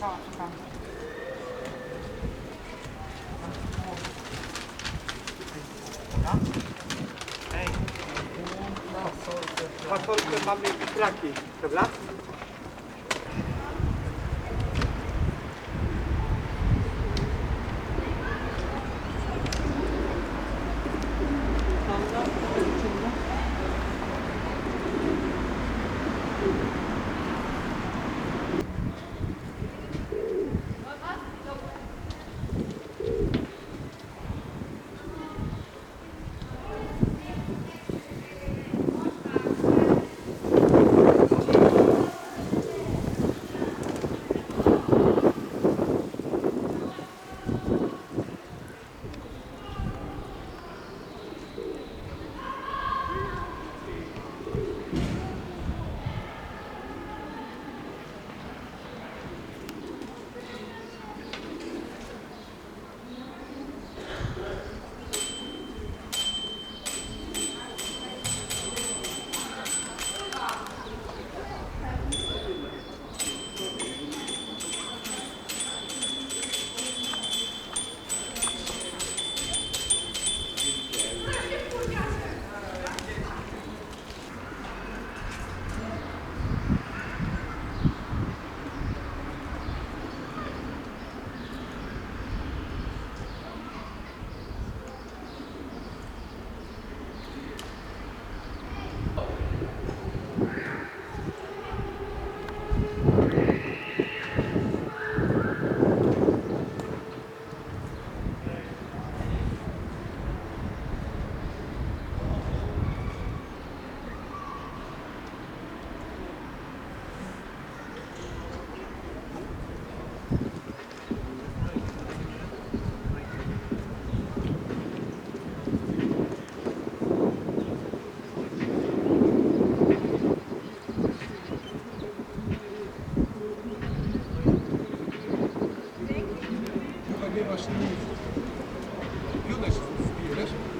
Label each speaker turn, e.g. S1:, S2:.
S1: Cała. Dobra? Ej,
S2: Fasolkę mamy witraki, prawda? Belediye başkanı yoldaşımız diyorlar.